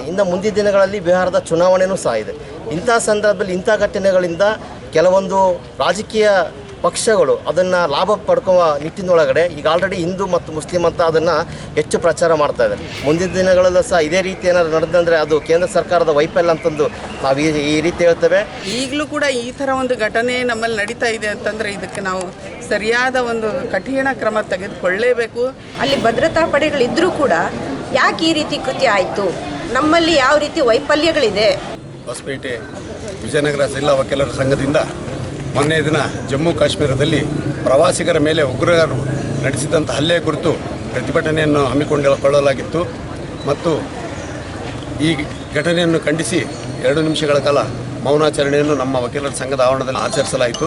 ಆಗುತ್ತೆ ಇನ್ನು ಮುಂದಿನ ದಿನಗಳಲ್ಲಿ ಬಿಹಾರದ ಚುನಾವಣೆಯೂ ಸಹ ಇದೆ. ಇಂಥ ಸಂದರ್ಭದಲ್ಲಿ ಇಂಥ ಘಟನೆಗಳಿಂದ ಕೆಲವೊಂದು ರಾಜಕೀಯ ಪಕ್ಷಗಳು ಅದನ್ನು ಲಾಭ ಪಡ್ಕೊಳ್ಳುವ ನಿಟ್ಟಿನೊಳಗಡೆ ಈಗ ಆಲ್ರೆಡಿ ಹಿಂದೂ ಮತ್ತು ಮುಸ್ಲಿಂ ಅಂತ ಅದನ್ನು ಹೆಚ್ಚು ಪ್ರಚಾರ ಮಾಡ್ತಾ ಇದ್ದಾರೆ. ಮುಂದಿನ ದಿನಗಳಲ್ಲೂ ಸಹ ಇದೇ ರೀತಿ ಏನಾದ್ರು ನಡೆದಂದರೆ ಅದು ಕೇಂದ್ರ ಸರ್ಕಾರದ ವೈಫಲ್ಯ ಅಂತಂದು ನಾವು ಈ ರೀತಿ ಹೇಳ್ತೇವೆ. ಈಗಲೂ ಕೂಡ ಈ ಥರ ಒಂದು ಘಟನೆ ನಮ್ಮಲ್ಲಿ ನಡೀತಾ ಇದೆ ಅಂತಂದರೆ ಇದಕ್ಕೆ ನಾವು ಸರಿಯಾದ ಒಂದು ಕಠಿಣ ಕ್ರಮ ತೆಗೆದುಕೊಳ್ಳೇಬೇಕು. ಅಲ್ಲಿ ಭದ್ರತಾ ಪಡೆಗಳಿದ್ದರೂ ಕೂಡ ಯಾಕೆ ಈ ರೀತಿ ಕೃತ್ಯ ಆಯಿತು? ನಮ್ಮಲ್ಲಿ ಯಾವ ರೀತಿ ವೈಫಲ್ಯಗಳಿದೆ? ಹೊಸಪೇಟೆ, ವಿಜಯನಗರ ಜಿಲ್ಲಾ ವಕೀಲರ ಸಂಘದಿಂದ ಮೊನ್ನೆ ದಿನ ಜಮ್ಮು ಕಾಶ್ಮೀರದಲ್ಲಿ ಪ್ರವಾಸಿಗರ ಮೇಲೆ ಉಗ್ರರು ನಡೆಸಿದಂಥ ಹಲ್ಲೆ ಕುರಿತು ಪ್ರತಿಭಟನೆಯನ್ನು ಹಮ್ಮಿಕೊಂಡಿಕೊಳ್ಳಲಾಗಿತ್ತು. ಮತ್ತು ಈ ಘಟನೆಯನ್ನು ಖಂಡಿಸಿ ಎರಡು ನಿಮಿಷಗಳ ಕಾಲ ಮೌನಾಚರಣೆಯನ್ನು ನಮ್ಮ ವಕೀಲರ ಸಂಘದ ಆವರಣದಲ್ಲಿ ಆಚರಿಸಲಾಯಿತು.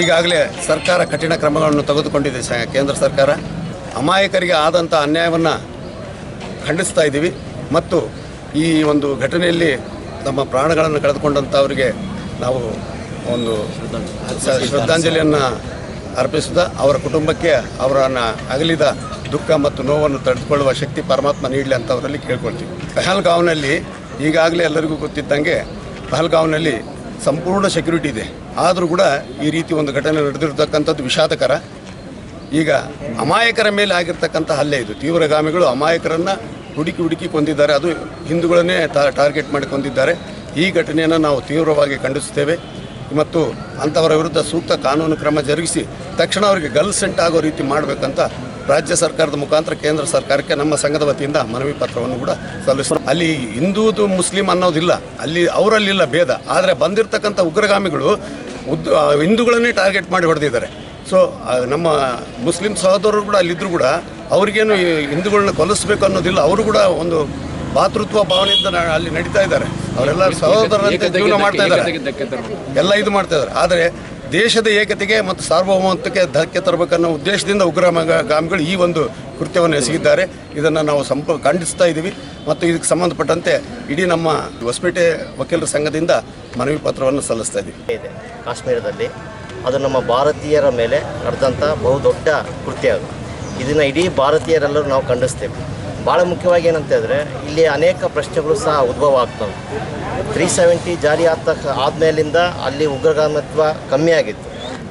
ಈಗಾಗಲೇ ಸರ್ಕಾರ ಕಠಿಣ ಕ್ರಮಗಳನ್ನು ತೆಗೆದುಕೊಂಡಿದೆ ಕೇಂದ್ರ ಸರ್ಕಾರ. ಅಮಾಯಕರಿಗೆ ಆದಂಥ ಅನ್ಯಾಯವನ್ನು ಖಂಡಿಸ್ತಾ ಇದ್ದೀವಿ. ಮತ್ತು ಈ ಒಂದು ಘಟನೆಯಲ್ಲಿ ನಮ್ಮ ಪ್ರಾಣಗಳನ್ನು ಕಳೆದುಕೊಂಡಂಥವರಿಗೆ ನಾವು ಒಂದು ಶ್ರದ್ಧಾಂಜಲಿಯನ್ನು ಅರ್ಪಿಸುತ್ತಾ ಅವರ ಕುಟುಂಬಕ್ಕೆ ಅವರನ್ನು ಅಗಲಿದ ದುಃಖ ಮತ್ತು ನೋವನ್ನು ತಡೆದುಕೊಳ್ಳುವ ಶಕ್ತಿ ಪರಮಾತ್ಮ ನೀಡಲಿ ಅಂತ ಅವರಲ್ಲಿ ಕೇಳ್ಕೊಳ್ತೀವಿ. ಪಹಲ್ಗಾವ್ನಲ್ಲಿ ಈಗಾಗಲೇ ಎಲ್ಲರಿಗೂ ಗೊತ್ತಿದ್ದಂಗೆ ಪಹಲ್ಗಾವ್ನಲ್ಲಿ ಸಂಪೂರ್ಣ ಸೆಕ್ಯೂರಿಟಿ ಇದೆ. ಆದರೂ ಕೂಡ ಈ ರೀತಿ ಒಂದು ಘಟನೆ ನಡೆದಿರತಕ್ಕಂಥದ್ದು ವಿಷಾದಕರ. ಈಗ ಅಮಾಯಕರ ಮೇಲೆ ಆಗಿರ್ತಕ್ಕಂಥ ಹಲ್ಲೆ ಇದು. ತೀವ್ರಗಾಮಿಗಳು ಅಮಾಯಕರನ್ನು ಹುಡುಕಿ ಹುಡುಕಿ ಕೊಂದಿದ್ದಾರೆ. ಅದು ಹಿಂದೂಗಳನ್ನೇ ಟಾರ್ಗೆಟ್ ಮಾಡಿ ಕೊಂದಿದ್ದಾರೆ. ಈ ಘಟನೆಯನ್ನು ನಾವು ತೀವ್ರವಾಗಿ ಖಂಡಿಸುತ್ತೇವೆ. ಮತ್ತು ಅಂಥವರ ವಿರುದ್ಧ ಸೂಕ್ತ ಕಾನೂನು ಕ್ರಮ ಜರುಗಿಸಿ ತಕ್ಷಣ ಅವರಿಗೆ ಗಲ್ ಸೆಂಟ್ ಆಗೋ ರೀತಿ ಮಾಡಬೇಕಂತ ರಾಜ್ಯ ಸರ್ಕಾರದ ಮುಖಾಂತರ ಕೇಂದ್ರ ಸರ್ಕಾರಕ್ಕೆ ನಮ್ಮ ಸಂಘದ ವತಿಯಿಂದ ಮನವಿ ಪತ್ರವನ್ನು ಕೂಡ ಸಲ್ಲಿಸ್ತಾರೆ. ಅಲ್ಲಿ ಹಿಂದೂದು ಮುಸ್ಲಿಂ ಅನ್ನೋದಿಲ್ಲ. ಅಲ್ಲಿ ಅವರಲ್ಲಿಲ್ಲ ಭೇದ. ಆದರೆ ಬಂದಿರತಕ್ಕಂಥ ಉಗ್ರಗಾಮಿಗಳು ಉದ್ ಹಿಂದೂಗಳನ್ನೇ ಟಾರ್ಗೆಟ್ ಮಾಡಿ ಹೊಡೆದಿದ್ದಾರೆ. ಸೊ ನಮ್ಮ ಮುಸ್ಲಿಂ ಸಹೋದರರು ಕೂಡ ಅಲ್ಲಿದ್ದರೂ ಕೂಡ ಅವ್ರಿಗೇನು ಈ ಹಿಂದೂಗಳನ್ನ ಕೊಲಿಸ್ಬೇಕು ಅನ್ನೋದಿಲ್ಲ. ಅವರು ಕೂಡ ಒಂದು ಭಾತೃತ್ವ ಭಾವನೆಯಿಂದ ನಾ- ಅಲ್ಲಿ ನಡೀತಾ ಇದ್ದಾರೆ. ಅವರೆಲ್ಲ ಸಹೋದರರಂತೆ ಜೀವನ ಮಾಡ್ತಾ ಇದ್ದಾರೆ. ಎಲ್ಲ ಇದು ಮಾಡ್ತಾ ಇದ್ದಾರೆ. ಆದರೆ ದೇಶದ ಏಕತೆಗೆ ಮತ್ತು ಸಾರ್ವಭೌಮತ್ವಕ್ಕೆ ಧಕ್ಕೆ ತರಬೇಕನ್ನೋ ಉದ್ದೇಶದಿಂದ ಉಗ್ರಗಾಮಿಗಳು ಈ ಒಂದು ಕೃತ್ಯವನ್ನು ಎಸಗಿದ್ದಾರೆ. ಇದನ್ನು ನಾವು ಸಂಪ ಖಂಡಿಸ್ತಾ ಇದ್ದೀವಿ. ಮತ್ತು ಇದಕ್ಕೆ ಸಂಬಂಧಪಟ್ಟಂತೆ ಇಡೀ ನಮ್ಮ ಹೊಸಪೇಟೆ ವಕೀಲರ ಸಂಘದಿಂದ ಮನವಿ ಪತ್ರವನ್ನು ಸಲ್ಲಿಸ್ತಾ ಇದ್ದೀವಿ. ಇದೆ. ಕಾಶ್ಮೀರದಲ್ಲಿ ಅದು ನಮ್ಮ ಭಾರತೀಯರ ಮೇಲೆ ನಡೆದಂಥ ಬಹುದೊಡ್ಡ ಕೃತ್ಯ ಅದು. ಇದನ್ನು ಇಡೀ ಭಾರತೀಯರೆಲ್ಲರೂ ನಾವು ಖಂಡಿಸ್ತೇವೆ. ಭಾಳ ಮುಖ್ಯವಾಗಿ ಏನಂತ ಹೇಳಿದ್ರೆ, ಇಲ್ಲಿ ಅನೇಕ ಪ್ರಶ್ನೆಗಳು ಸಹ ಉದ್ಭವ ಆಗ್ತವೆ. ತ್ರೀ ಸೆವೆಂಟಿ ಜಾರಿ ಆದ ಆದಮೇಲಿಂದ ಅಲ್ಲಿ ಉಗ್ರಗಾಮಿತ್ವ ಕಮ್ಮಿ ಆಗಿತ್ತು.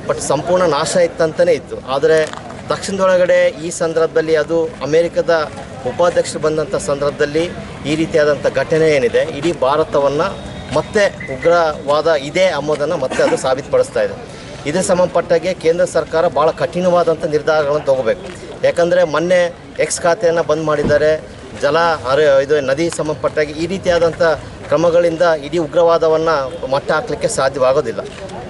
ಬಟ್ ಸಂಪೂರ್ಣ ನಾಶ ಇತ್ತಂತಲೇ ಇತ್ತು. ಆದರೆ ದಕ್ಷಿಣದೊಳಗಡೆ ಈ ಸಂದರ್ಭದಲ್ಲಿ ಅದು ಅಮೇರಿಕದ ಉಪಾಧ್ಯಕ್ಷರು ಬಂದಂಥ ಸಂದರ್ಭದಲ್ಲಿ ಈ ರೀತಿಯಾದಂಥ ಘಟನೆ ಏನಿದೆ, ಇಡೀ ಭಾರತವನ್ನು ಮತ್ತೆ ಉಗ್ರವಾದ ಇದೆ ಅನ್ನೋದನ್ನು ಮತ್ತೆ ಅದು ಸಾಬೀತುಪಡಿಸ್ತಾ ಇದೆ. ಇದಕ್ಕೆ ಸಂಬಂಧಪಟ್ಟಾಗೆ ಕೇಂದ್ರ ಸರ್ಕಾರ ಭಾಳ ಕಠಿಣವಾದಂಥ ನಿರ್ಧಾರಗಳನ್ನು ತಗೋಬೇಕು. ಯಾಕಂದರೆ ಮೊನ್ನೆ ಎಕ್ಸ್ ಖಾತೆಯನ್ನು ಬಂದ್ ಮಾಡಿದ್ದಾರೆ. ಜಲ ಹರಿ, ಇದು ನದಿ ಸಂಬಂಧಪಟ್ಟಾಗಿ ಈ ರೀತಿಯಾದಂಥ ಕ್ರಮಗಳಿಂದ ಇಡೀ ಉಗ್ರವಾದವನ್ನು ಮಟ್ಟ ಹಾಕಲಿಕ್ಕೆ ಸಾಧ್ಯವಾಗೋದಿಲ್ಲ.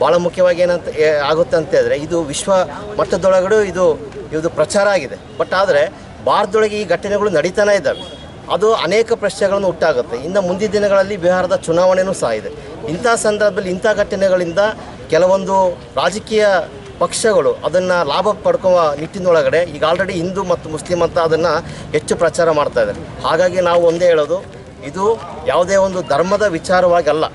ಭಾಳ ಮುಖ್ಯವಾಗಿ ಏನಂತ ಆಗುತ್ತೆ ಅಂತ ಹೇಳಿದ್ರೆ ಇದು ವಿಶ್ವ ಮಟ್ಟದೊಳಗಡೆ ಇದು ಇದು ಪ್ರಚಾರ ಆಗಿದೆ. ಬಟ್ ಆದರೆ ಭಾರತದೊಳಗೆ ಈ ಘಟನೆಗಳು ನಡೀತಾನೆ ಇದ್ದಾವೆ. ಅದು ಅನೇಕ ಪ್ರಶ್ನೆಗಳನ್ನು ಹುಟ್ಟಾಗುತ್ತೆ. ಇನ್ನು ಮುಂದಿನ ದಿನಗಳಲ್ಲಿ ಬಿಹಾರದ ಚುನಾವಣೆಯೂ ಸಹ ಇದೆ. ಇಂಥ ಸಂದರ್ಭದಲ್ಲಿ ಇಂಥ ಘಟನೆಗಳಿಂದ ಕೆಲವೊಂದು ರಾಜಕೀಯ ಪಕ್ಷಗಳು ಅದನ್ನು ಲಾಭ ಪಡ್ಕೊಳ್ಳುವ ನಿಟ್ಟಿನೊಳಗಡೆ ಈಗ ಆಲ್ರೆಡಿ ಹಿಂದೂ ಮತ್ತು ಮುಸ್ಲಿಂ ಅಂತ ಅದನ್ನು ಹೆಚ್ಚು ಪ್ರಚಾರ ಮಾಡ್ತಾ ಇದ್ದಾರೆ. ಹಾಗಾಗಿ ನಾವು ಒಂದೇ ಹೇಳೋದು, ಇದು ಯಾವುದೇ ಒಂದು ಧರ್ಮದ ವಿಚಾರವಾಗಿ ಅಲ್ಲ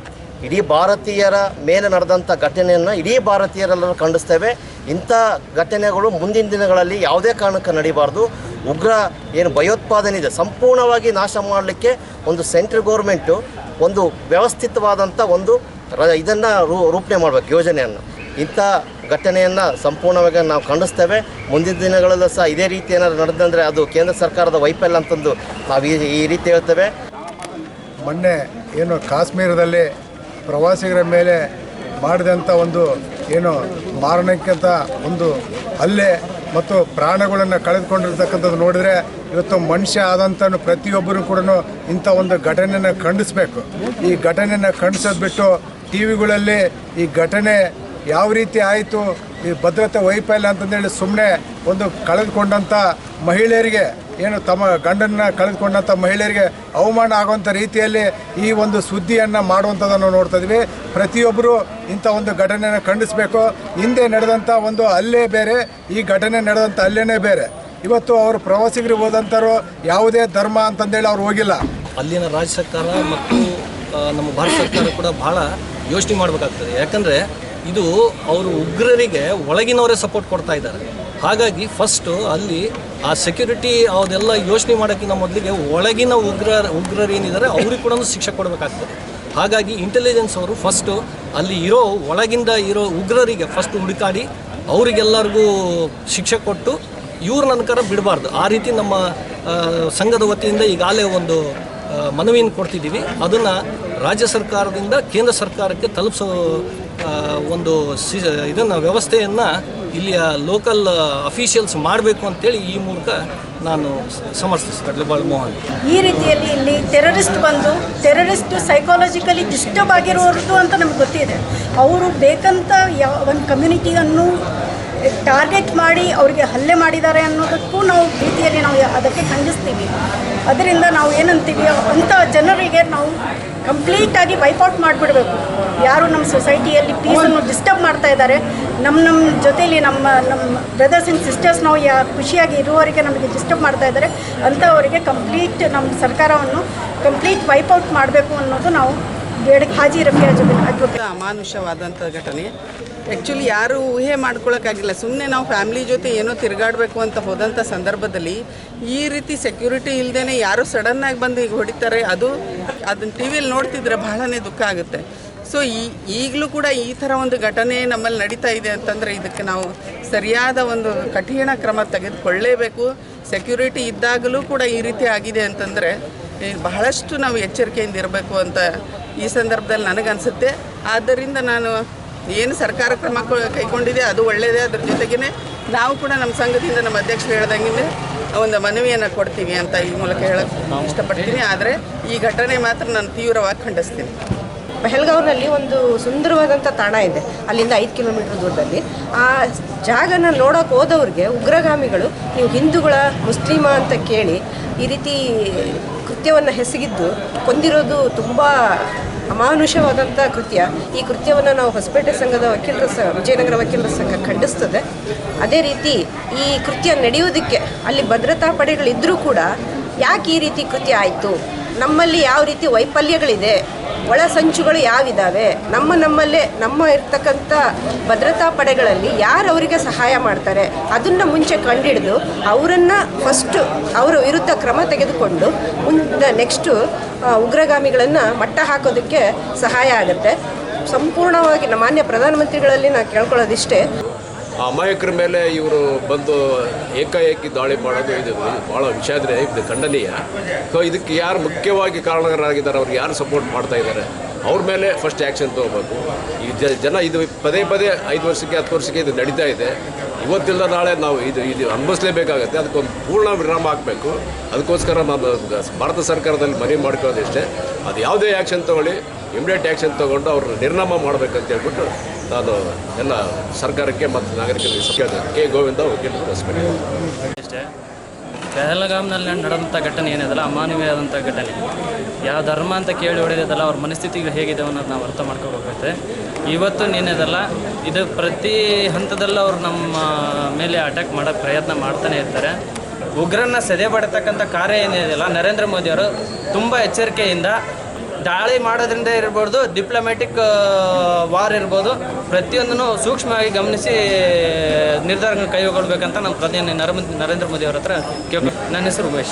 ಇಡೀ ಭಾರತೀಯರ ಮೇಲೆ ನಡೆದಂಥ ಘಟನೆಯನ್ನು ಇಡೀ ಭಾರತೀಯರೆಲ್ಲರೂ ಖಂಡಿಸ್ತೇವೆ. ಇಂಥ ಘಟನೆಗಳು ಮುಂದಿನ ದಿನಗಳಲ್ಲಿ ಯಾವುದೇ ಕಾರಣಕ್ಕೆ ನಡೀಬಾರ್ದು. ಉಗ್ರ ಏನು ಭಯೋತ್ಪಾದನೆ ಇದೆ, ಸಂಪೂರ್ಣವಾಗಿ ನಾಶ ಮಾಡಲಿಕ್ಕೆ ಒಂದು ಸೆಂಟ್ರಲ್ ಗೌರ್ಮೆಂಟು ಒಂದು ವ್ಯವಸ್ಥಿತವಾದಂಥ ಒಂದು ಇದನ್ನು ರೂ, ರೂಪಣೆ ಮಾಡಬೇಕು, ಯೋಜನೆಯನ್ನು. ಇಂಥ ಘಟನೆಯನ್ನು ಸಂಪೂರ್ಣವಾಗಿ ನಾವು ಖಂಡಿಸ್ತೇವೆ. ಮುಂದಿನ ದಿನಗಳಲ್ಲೂ ಸಹ ಇದೇ ರೀತಿ ಏನಾದರೂ ನಡೆದಂದರೆ ಅದು ಕೇಂದ್ರ ಸರ್ಕಾರದ ವೈಫಲ್ಯ ಅಂತಂದು ನಾವು ಈ ಈ ರೀತಿ ಹೇಳ್ತೇವೆ. ಮೊನ್ನೆ ಏನು ಕಾಶ್ಮೀರದಲ್ಲಿ ಪ್ರವಾಸಿಗರ ಮೇಲೆ ಮಾಡಿದಂಥ ಒಂದು ಏನು ಮಾರಣಕ್ಕಿಂತ ಒಂದು ಹಲ್ಲೆ ಮತ್ತು ಪ್ರಾಣಗಳನ್ನು ಕಳೆದುಕೊಂಡಿರ್ತಕ್ಕಂಥದ್ದು ನೋಡಿದರೆ ಇವತ್ತು ಮನುಷ್ಯ ಆದಂಥ ಪ್ರತಿಯೊಬ್ಬರು ಕೂಡ ಇಂಥ ಒಂದು ಘಟನೆಯನ್ನು ಖಂಡಿಸಬೇಕು. ಈ ಘಟನೆಯನ್ನು ಖಂಡಿಸೋದು ಬಿಟ್ಟು ಟಿ ವಿಗಳಲ್ಲಿ ಈ ಘಟನೆ ಯಾವ ರೀತಿ ಆಯಿತು, ಈ ಭದ್ರತೆ ವೈಫಲ್ಯ ಅಂತಂದೇಳಿ ಸುಮ್ಮನೆ ಒಂದು ಕಳೆದುಕೊಂಡಂಥ ಮಹಿಳೆಯರಿಗೆ, ಏನು ತಮ್ಮ ಗಂಡನ್ನ ಕಳೆದುಕೊಂಡಂಥ ಮಹಿಳೆಯರಿಗೆ ಅವಮಾನ ಆಗುವಂಥ ರೀತಿಯಲ್ಲಿ ಈ ಒಂದು ಸುದ್ದಿಯನ್ನು ಮಾಡುವಂಥದ್ದನ್ನು ನೋಡ್ತಾ ಇದ್ವಿ. ಪ್ರತಿಯೊಬ್ಬರು ಇಂಥ ಒಂದು ಘಟನೆಯನ್ನು ಖಂಡಿಸಬೇಕು. ಹಿಂದೆ ನಡೆದಂಥ ಒಂದು ಅಲ್ಲೇ ಬೇರೆ, ಈ ಘಟನೆ ನಡೆದಂಥ ಅಲ್ಲೇನೇ ಬೇರೆ. ಇವತ್ತು ಅವರು ಪ್ರವಾಸಿಗರು ಹೋದಂಥವ್ರು ಯಾವುದೇ ಧರ್ಮ ಅಂತಂದೇಳಿ ಅವ್ರು ಹೋಗಿಲ್ಲ. ಅಲ್ಲಿನ ರಾಜ್ಯ ಸರ್ಕಾರ ಮತ್ತು ನಮ್ಮ ಭಾರತ ಸರ್ಕಾರ ಕೂಡ ಬಹಳ ಯೋಚನೆ ಮಾಡಬೇಕಾಗ್ತದೆ. ಯಾಕಂದರೆ ಇದು ಅವರು ಉಗ್ರರಿಗೆ ಒಳಗಿನವರೇ ಸಪೋರ್ಟ್ ಕೊಡ್ತಾ ಇದ್ದಾರೆ. ಹಾಗಾಗಿ ಫಸ್ಟು ಅಲ್ಲಿ ಆ ಸೆಕ್ಯೂರಿಟಿ ಅದೆಲ್ಲ ಯೋಚನೆ ಮಾಡೋಕ್ಕಿಂತ ಮೊದಲಿಗೆ ಒಳಗಿನ ಉಗ್ರ ಉಗ್ರರು ಏನಿದ್ದಾರೆ ಅವ್ರಿಗೆ ಕೂಡ ಶಿಕ್ಷೆ ಕೊಡಬೇಕಾಗ್ತದೆ. ಹಾಗಾಗಿ ಇಂಟೆಲಿಜೆನ್ಸ್ ಅವರು ಫಸ್ಟು ಅಲ್ಲಿ ಇರೋ ಒಳಗಿಂದ ಇರೋ ಉಗ್ರರಿಗೆ ಫಸ್ಟ್ ಹುಡುಕಾಡಿ ಅವರಿಗೆಲ್ಲರಿಗೂ ಶಿಕ್ಷೆ ಕೊಟ್ಟು ಇವ್ರ ನನ್ಕರ ಬಿಡಬಾರ್ದು. ಆ ರೀತಿ ನಮ್ಮ ಸಂಘದ ವತಿಯಿಂದ ಈಗಾಗಲೇ ಒಂದು ಮನವಿಯನ್ನು ಕೊಡ್ತಿದ್ದೀವಿ. ಅದನ್ನು ರಾಜ್ಯ ಸರ್ಕಾರದಿಂದ ಕೇಂದ್ರ ಸರ್ಕಾರಕ್ಕೆ ತಲುಪಿಸೋ ಒಂದು ಸಿ, ಇದನ್ನು, ವ್ಯವಸ್ಥೆಯನ್ನು ಇಲ್ಲಿಯ ಲೋಕಲ್ ಅಫಿಷಿಯಲ್ಸ್ ಮಾಡಬೇಕು ಅಂತೇಳಿ ಈ ಮೂಲಕ ನಾನು ಸಮರ್ಥಿಸ್ತಾರೆ ಬಾಳ್ ಮೋಹನ್. ಈ ರೀತಿಯಲ್ಲಿ ಇಲ್ಲಿ ಟೆರರಿಸ್ಟ್ ಬಂದು ಟೆರರಿಸ್ಟ್ ಸೈಕಾಲಜಿಕಲಿ ಡಿಸ್ಟರ್ಬ್ ಆಗಿರೋರ್ದು ಅಂತ ನಮ್ಗೆ ಗೊತ್ತಿದೆ. ಅವರು ಬೇಕಂತ ಯಾವ, ಒಂದು ಕಮ್ಯುನಿಟಿಯನ್ನು ಟಾರ್ಗೆಟ್ ಮಾಡಿ ಅವರಿಗೆ ಹಲ್ಲೆ ಮಾಡಿದ್ದಾರೆ ಅನ್ನೋದಕ್ಕೂ ನಾವು ರೀತಿಯಲ್ಲಿ ನಾವು ಅದಕ್ಕೆ ಖಂಡಿಸ್ತೀವಿ. ಅದರಿಂದ ನಾವು ಏನಂತೀವಿ ಅಂಥ ಜನರಿಗೆ ನಾವು ಕಂಪ್ಲೀಟಾಗಿ ವೈಪೌಟ್ ಮಾಡಿಬಿಡ್ಬೇಕು. ಯಾರು ನಮ್ಮ ಸೊಸೈಟಿಯಲ್ಲಿ ಪೀಸನ್ನು ಡಿಸ್ಟರ್ಬ್ ಮಾಡ್ತಾ ಇದ್ದಾರೆ ನಮ್ಮ ನಮ್ಮ ಜೊತೆಯಲ್ಲಿ ನಮ್ಮ ನಮ್ಮ ಬ್ರದರ್ಸ್ ಆ್ಯಂಡ್ ಸಿಸ್ಟರ್ಸ್ ನಾವು ಯಾ ಖುಷಿಯಾಗಿ ಇರುವವರಿಗೆ ನಮಗೆ ಡಿಸ್ಟರ್ಬ್ ಮಾಡ್ತಾ ಇದ್ದಾರೆ. ಅಂಥವರಿಗೆ ಕಂಪ್ಲೀಟ್ ನಮ್ಮ ಸರ್ಕಾರವನ್ನು ಕಂಪ್ಲೀಟ್ ವೈಪೌಟ್ ಮಾಡಬೇಕು ಅನ್ನೋದು ನಾವು ಬೇಡಿಕೆ ಹಾಜಿ ರಫಿಯಾ ಜೊತೆ ಅಮಾನುಷವಾದಂಥ ಘಟನೆ. ಆ್ಯಕ್ಚುಲಿ ಯಾರು ಊಹೆ ಮಾಡ್ಕೊಳ್ಳೋಕ್ಕಾಗಿಲ್ಲ ಸುಮ್ಮನೆ ನಾವು ಫ್ಯಾಮಿಲಿ ಜೊತೆ ಏನೋ ತಿರುಗಾಡಬೇಕು ಅಂತ ಹೋದಂಥ ಸಂದರ್ಭದಲ್ಲಿ ಈ ರೀತಿ ಸೆಕ್ಯೂರಿಟಿ ಇಲ್ಲದೇ ಯಾರು ಸಡನ್ನಾಗಿ ಬಂದು ಈಗ ಹೊಡಿತಾರೆ, ಅದು ಅದನ್ನು ಟಿ ವಿಯಲ್ಲಿ ನೋಡ್ತಿದ್ರೆ ಬಹಳನೇ ದುಃಖ ಆಗುತ್ತೆ. ಸೊ ಈ, ಈಗಲೂ ಕೂಡ ಈ ಥರ ಒಂದು ಘಟನೆ ನಮ್ಮಲ್ಲಿ ನಡೀತಾ ಇದೆ ಅಂತಂದರೆ ಇದಕ್ಕೆ ನಾವು ಸರಿಯಾದ ಒಂದು ಕಠಿಣ ಕ್ರಮ ತೆಗೆದುಕೊಳ್ಳೇಬೇಕು. ಸೆಕ್ಯೂರಿಟಿ ಇದ್ದಾಗಲೂ ಕೂಡ ಈ ರೀತಿ ಆಗಿದೆ ಅಂತಂದರೆ ಬಹಳಷ್ಟು ನಾವು ಎಚ್ಚರಿಕೆಯಿಂದ ಇರಬೇಕು ಅಂತ ಈ ಸಂದರ್ಭದಲ್ಲಿ ನನಗನ್ಸುತ್ತೆ. ಆದ್ದರಿಂದ ನಾನು ಏನು ಸರ್ಕಾರ ಕ್ರಮ ಕೈಗೊಂಡಿದೆ ಅದು ಒಳ್ಳೆಯದೇ ಅದ್ರ ಜೊತೆಗೇ ನಾವು ಕೂಡ ನಮ್ಮ ಸಂಘದಿಂದ ನಮ್ಮ ಅಧ್ಯಕ್ಷರು ಹೇಳ್ದಂಗೆ ಒಂದು ಮನವಿಯನ್ನು ಕೊಡ್ತೀವಿ ಅಂತ ಈ ಮೂಲಕ ಹೇಳಕ್ಕೆ ಇಷ್ಟಪಡ್ತೀನಿ. ಆದರೆ ಈ ಘಟನೆ ಮಾತ್ರ ನಾನು ತೀವ್ರವಾಗಿ ಖಂಡಿಸ್ತೀನಿ. ಪೆಹಲ್ಗಾವ್ನಲ್ಲಿ ಒಂದು ಸುಂದರವಾದಂಥ ತಾಣ ಇದೆ. ಅಲ್ಲಿಂದ ಐದು ಕಿಲೋಮೀಟರ್ ದೂರದಲ್ಲಿ. ಆ ಜಾಗನ ನೋಡೋಕೆ ಹೋದವ್ರಿಗೆ ಉಗ್ರಗಾಮಿಗಳು, ನೀವು ಹಿಂದೂಗಳ ಮುಸ್ಲಿಮ ಅಂತ ಕೇಳಿ ಈ ರೀತಿ ಕೃತ್ಯವನ್ನು ಹೆಸಗಿದ್ದು ಕೊಂದಿರೋದು ತುಂಬ ಅಮಾನುಷವಾದಂಥ ಕೃತ್ಯ. ಈ ಕೃತ್ಯವನ್ನು ನಾವು ಹೊಸಪೇಟೆ ಸಂಘದ ವಕೀಲರ ಸ, ವಿಜಯನಗರ ವಕೀಲರ ಸಂಘ ಖಂಡಿಸ್ತದೆ. ಅದೇ ರೀತಿ ಈ ಕೃತ್ಯ ನಡೆಯೋದಕ್ಕೆ ಅಲ್ಲಿ ಭದ್ರತಾ ಪಡೆಗಳಿದ್ದರೂ ಕೂಡ ಯಾಕೆ ಈ ರೀತಿ ಕೃತ್ಯ ಆಯಿತು? ನಮ್ಮಲ್ಲಿ ಯಾವ ರೀತಿ ವೈಫಲ್ಯಗಳಿದೆ? ಒಳ ಸಂಚುಗಳು ಯಾವಿದ್ದಾವೆ ನಮ್ಮ ನಮ್ಮಲ್ಲೇ, ನಮ್ಮ ಇರ್ತಕ್ಕಂಥ ಭದ್ರತಾ ಪಡೆಗಳಲ್ಲಿ ಯಾರು ಅವರಿಗೆ ಸಹಾಯ ಮಾಡ್ತಾರೆ? ಅದನ್ನು ಮುಂಚೆ ಕಂಡಿಡಿದು, ಅವರನ್ನು ಫಸ್ಟು ಅವರ ವಿರುದ್ಧ ಕ್ರಮ ತೆಗೆದುಕೊಂಡು ಮುಂದೆ ನೆಕ್ಸ್ಟು ಉಗ್ರಗಾಮಿಗಳನ್ನು ಮಟ್ಟ ಹಾಕೋದಕ್ಕೆ ಸಹಾಯ ಆಗುತ್ತೆ. ಸಂಪೂರ್ಣವಾಗಿ ನಮ್ಮ ಮಾನ್ಯ ಪ್ರಧಾನಮಂತ್ರಿಗಳಲ್ಲಿ ನಾನು ಕೇಳ್ಕೊಳ್ಳೋದಿಷ್ಟೇ. ಅಮಾಯಕರ ಮೇಲೆ ಇವರು ಬಂದು ಏಕಾಏಕಿ ದಾಳಿ ಮಾಡೋದು ಇದು ಭಾಳ ವಿಷಾದನೆ, ಇದು ಖಂಡನೀಯ. ಸೊ ಇದಕ್ಕೆ ಯಾರು ಮುಖ್ಯವಾಗಿ ಕಾರಣರಾಗಿದ್ದಾರೆ ಅವ್ರಿಗೆ ಯಾರು ಸಪೋರ್ಟ್ ಮಾಡ್ತಾ ಇದ್ದಾರೆ, ಅವ್ರ ಮೇಲೆ ಫಸ್ಟ್ ಆ್ಯಕ್ಷನ್ ತೊಗೋಬೇಕು. ಈ ಜನ ಇದು ಪದೇ ಪದೇ ಐದು ವರ್ಷಕ್ಕೆ, ಹತ್ತು ವರ್ಷಕ್ಕೆ ಇದು ನಡೀತಾ ಇದೆ. ಇವತ್ತಿಲ್ಲ ನಾಳೆ ನಾವು ಇದು ಇದು ಅನುಭವಿಸಲೇಬೇಕಾಗತ್ತೆ. ಅದಕ್ಕೊಂದು ಪೂರ್ಣ ವಿರಾಮ ಹಾಕಬೇಕು. ಅದಕ್ಕೋಸ್ಕರ ನಾನು ಭಾರತ ಸರ್ಕಾರದಲ್ಲಿ ಮನವಿ ಮಾಡ್ಕೊಳ್ಳೋದಿಷ್ಟೇ ಅದು ಯಾವುದೇ ಆ್ಯಕ್ಷನ್ ತೊಗೊಳ್ಳಿ ಇಮಿಡಿಯೇಟ್ ಆ್ಯಕ್ಷನ್ ತೊಗೊಂಡು ಅವ್ರನ್ನ ನಿರ್ನಾಮ ಮಾಡಬೇಕಂತ ಹೇಳ್ಬಿಟ್ಟು ನಾನು ಎಲ್ಲ ಸರ್ಕಾರಕ್ಕೆ ಮತ್ತು ನಾಗರಿಕರಿಗೆ ಕೇಳಿದೆ ಕೆ ಗೋವಿಂದ ವಕೀಲರು ರೆಸ್ಪೆಕ್ಟ್ ಅಷ್ಟೇ. ನಡೆದಂಥ ಘಟನೆ ಏನಿದೆಲ್ಲ ಅಮಾನವೀಯವಾದಂಥ ಘಟನೆ. ಯಾವ ಧರ್ಮ ಅಂತ ಕೇಳಿ ಹೊಡೆದಿದ್ದಲ್ಲ, ಅವ್ರ ಮನಸ್ಥಿತಿಗಳು ಹೇಗಿದೆ ಅನ್ನೋದು ನಾವು ಅರ್ಥ ಮಾಡ್ಕೋಬೇಕಾಗುತ್ತೆ ಇವತ್ತು ಏನಿದೆಲ್ಲ ಇದು ಪ್ರತಿ ಹಂತದಲ್ಲೂ ಅವ್ರು ನಮ್ಮ ಮೇಲೆ ಅಟ್ಯಾಕ್ ಮಾಡೋಕ್ಕೆ ಪ್ರಯತ್ನ ಮಾಡ್ತಾನೆ ಇರ್ತಾರೆ. ಉಗ್ರನ್ನ ಸದೆ ಪಡತಕ್ಕಂಥ ಕಾರ್ಯ ಏನಿದೆಯಲ್ಲ, ನರೇಂದ್ರ ಮೋದಿಯವರು ತುಂಬ ಎಚ್ಚರಿಕೆಯಿಂದ ದಾಳಿ ಮಾಡೋದ್ರಿಂದ ಇರ್ಬೋದು ಡಿಪ್ಲೊಮ್ಯಾಟಿಕ್ ವಾರ್ ಇರ್ಬೋದು, ಪ್ರತಿಯೊಂದನ್ನು ಸೂಕ್ಷ್ಮವಾಗಿ ಗಮನಿಸಿ, ನಿರ್ಧಾರಗಳನ್ನು ಕೈಗೊಳ್ಬೇಕಂತ ನಮ್ಮ ಪ್ರಧಾನಿ ನರೇಂದ್ರ ನರೇಂದ್ರ ಮೋದಿ ಅವ್ರ ಹತ್ರ ನನ್ನ ಹೆಸರು ಉಮೇಶ್.